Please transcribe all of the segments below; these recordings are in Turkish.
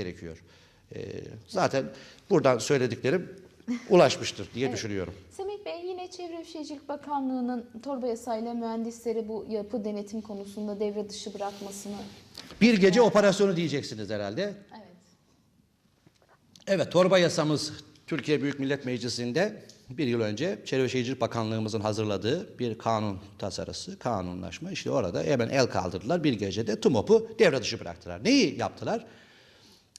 gerekiyor. Ee, zaten buradan söylediklerim ulaşmıştır diye Evet. düşünüyorum. Semih Bey yine Çevre Şehircilik Bakanlığı'nın torba yasayla mühendisleri bu yapı denetim konusunda devre dışı bırakmasını Bir gece operasyonu diyeceksiniz herhalde. evet. Evet, torba yasamız Türkiye Büyük Millet Meclisi'nde bir yıl önce Çevre Şehircilik Bakanlığımızın hazırladığı bir kanun tasarısı, kanunlaşma. İşte orada hemen el kaldırdılar. Bir gecede TUMOP'u devre dışı bıraktılar. Neyi yaptılar?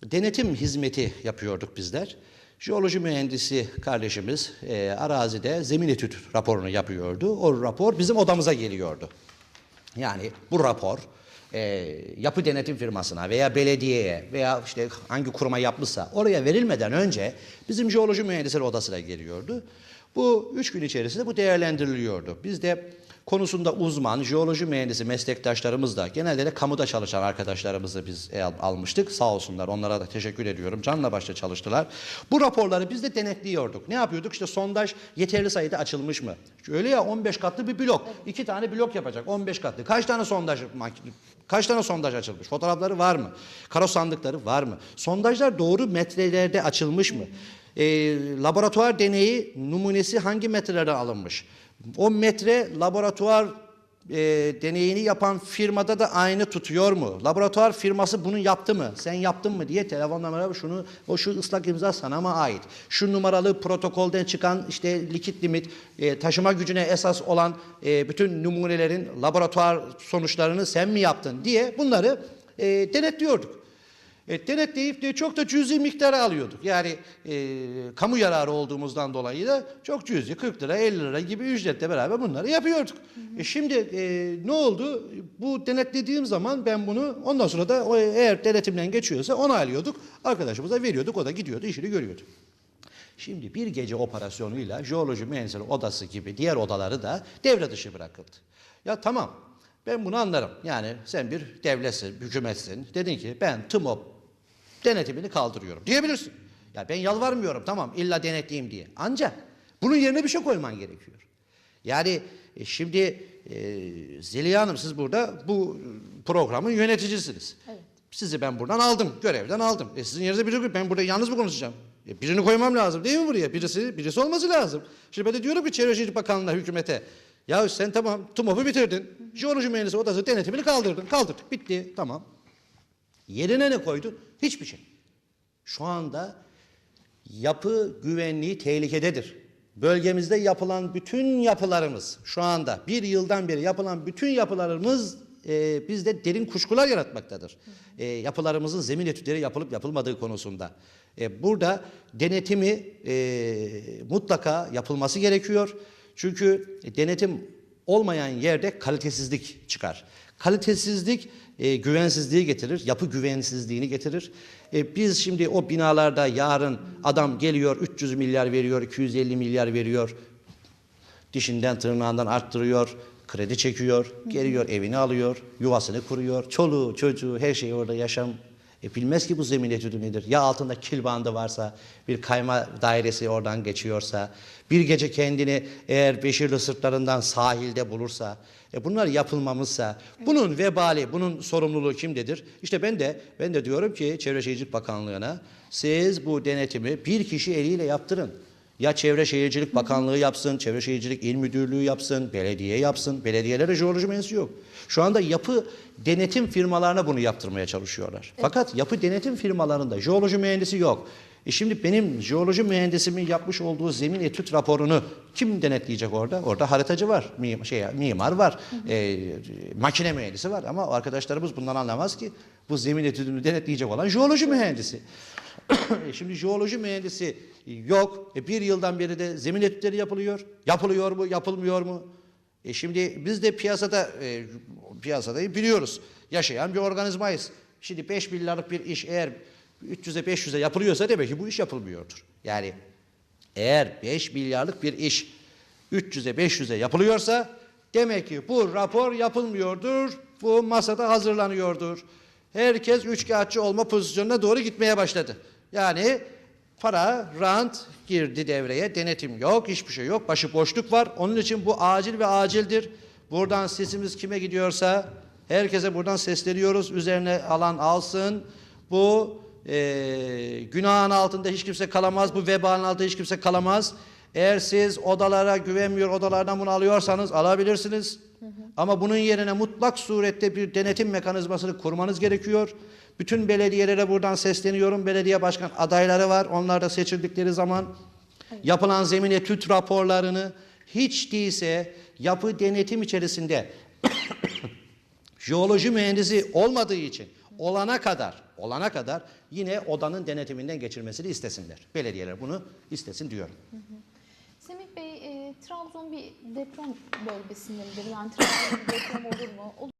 Denetim hizmeti yapıyorduk bizler. Jeoloji mühendisi kardeşimiz e, arazide zemin etüt raporunu yapıyordu. O rapor bizim odamıza geliyordu. Yani bu rapor e, yapı denetim firmasına veya belediyeye veya işte hangi kuruma yapmışsa oraya verilmeden önce bizim jeoloji mühendisleri odasına geliyordu. Bu üç gün içerisinde bu değerlendiriliyordu. Biz de konusunda uzman jeoloji mühendisi meslektaşlarımız da genelde de kamuda çalışan arkadaşlarımızı biz el- almıştık. Sağ olsunlar onlara da teşekkür ediyorum. Canla başla çalıştılar. Bu raporları biz de denetliyorduk. Ne yapıyorduk? İşte sondaj yeterli sayıda açılmış mı? Öyle ya 15 katlı bir blok. iki tane blok yapacak 15 katlı. Kaç tane sondaj Kaç tane sondaj açılmış? Fotoğrafları var mı? Karo sandıkları var mı? Sondajlar doğru metrelerde açılmış mı? Ee, laboratuvar deneyi numunesi hangi metrelerden alınmış? O metre laboratuvar e, deneyini yapan firmada da aynı tutuyor mu? Laboratuvar firması bunu yaptı mı? Sen yaptın mı diye telefon numara şunu o şu ıslak imza sana mı ait? Şu numaralı protokolden çıkan işte likit limit e, taşıma gücüne esas olan e, bütün numunelerin laboratuvar sonuçlarını sen mi yaptın diye bunları e, denetliyorduk. E, denetleyip de çok da cüzi miktarı alıyorduk. Yani e, kamu yararı olduğumuzdan dolayı da çok cüzi 40 lira 50 lira gibi ücretle beraber bunları yapıyorduk. E, şimdi e, ne oldu? Bu denetlediğim zaman ben bunu ondan sonra da o, eğer denetimden geçiyorsa onaylıyorduk. Arkadaşımıza veriyorduk o da gidiyordu işini görüyordu. Şimdi bir gece operasyonuyla jeoloji mühendisleri odası gibi diğer odaları da devre dışı bırakıldı. Ya tamam ben bunu anlarım. Yani sen bir devletsin, hükümetsin. Dedin ki ben TMOP denetimini kaldırıyorum diyebilirsin. Ya ben yalvarmıyorum tamam illa denetleyeyim diye. Ancak bunun yerine bir şey koyman gerekiyor. Yani e, şimdi e, Zeliha Hanım siz burada bu programın yöneticisiniz. Evet. Sizi ben buradan aldım, görevden aldım. E sizin yerinizde biri yok. Ben burada yalnız mı konuşacağım? E birini koymam lazım değil mi buraya? Birisi, birisi olması lazım. Şimdi ben de diyorum ki Çevre Şehircilik Bakanlığı'na, hükümete. Ya sen tamam TUMOP'u bitirdin. Jeoloji mühendisi odası denetimini kaldırdın. Kaldırdık, bitti, tamam. Yerine ne koydun? Hiçbir şey. Şu anda yapı güvenliği tehlikededir. Bölgemizde yapılan bütün yapılarımız şu anda bir yıldan beri yapılan bütün yapılarımız e, bizde derin kuşkular yaratmaktadır. E, yapılarımızın zemin etütleri yapılıp yapılmadığı konusunda. E, burada denetimi e, mutlaka yapılması gerekiyor. Çünkü denetim olmayan yerde kalitesizlik çıkar. Kalitesizlik e, güvensizliği getirir, yapı güvensizliğini getirir. E, biz şimdi o binalarda yarın adam geliyor 300 milyar veriyor, 250 milyar veriyor. Dişinden tırnağından arttırıyor, kredi çekiyor, geliyor evini alıyor, yuvasını kuruyor. Çoluğu, çocuğu, her şey orada yaşam. E bilmez ki bu zemin etüdü nedir. Ya altında kil bandı varsa, bir kayma dairesi oradan geçiyorsa, bir gece kendini eğer Beşirli sırtlarından sahilde bulursa, e bunlar yapılmamışsa, bunun vebali, bunun sorumluluğu kimdedir? İşte ben de ben de diyorum ki Çevre Şehircilik Bakanlığı'na siz bu denetimi bir kişi eliyle yaptırın. Ya Çevre Şehircilik Bakanlığı yapsın, Çevre Şehircilik İl Müdürlüğü yapsın, belediye yapsın. Belediyelere jeoloji mühendisi yok. Şu anda yapı denetim firmalarına bunu yaptırmaya çalışıyorlar. Fakat yapı denetim firmalarında jeoloji mühendisi yok. E şimdi benim jeoloji mühendisimin yapmış olduğu zemin etüt raporunu kim denetleyecek orada? Orada haritacı var, mimar, şey, mimar var, e, makine mühendisi var ama arkadaşlarımız bundan anlamaz ki bu zemin etüdünü denetleyecek olan jeoloji mühendisi. E Şimdi jeoloji mühendisi yok. E bir yıldan beri de zemin etütleri yapılıyor. Yapılıyor mu, yapılmıyor mu? E şimdi biz de piyasada e, piyasada biliyoruz. Yaşayan bir organizmayız. Şimdi 5 milyarlık bir iş eğer 300'e 500'e yapılıyorsa demek ki bu iş yapılmıyordur. Yani eğer 5 milyarlık bir iş 300'e 500'e yapılıyorsa demek ki bu rapor yapılmıyordur. Bu masada hazırlanıyordur. Herkes üçkağıtçı olma pozisyonuna doğru gitmeye başladı. Yani para, rant girdi devreye. Denetim yok, hiçbir şey yok. Başı boşluk var. Onun için bu acil ve acildir. Buradan sesimiz kime gidiyorsa herkese buradan sesleniyoruz. Üzerine alan alsın. Bu e, günahın altında hiç kimse kalamaz. Bu vebanın altında hiç kimse kalamaz. Eğer siz odalara güvenmiyor, odalardan bunu alıyorsanız alabilirsiniz. Ama bunun yerine mutlak surette bir denetim mekanizmasını kurmanız gerekiyor. Bütün belediyelere buradan sesleniyorum. Belediye başkan adayları var. Onlar da seçildikleri zaman yapılan zemin etüt raporlarını hiç değilse yapı denetim içerisinde jeoloji mühendisi olmadığı için olana kadar olana kadar yine odanın denetiminden geçirmesini istesinler. Belediyeler bunu istesin diyorum. Semih Bey, e, Trabzon bir deprem bölgesi midir? Yani Trabzon'da bir deprem olur mu? Olur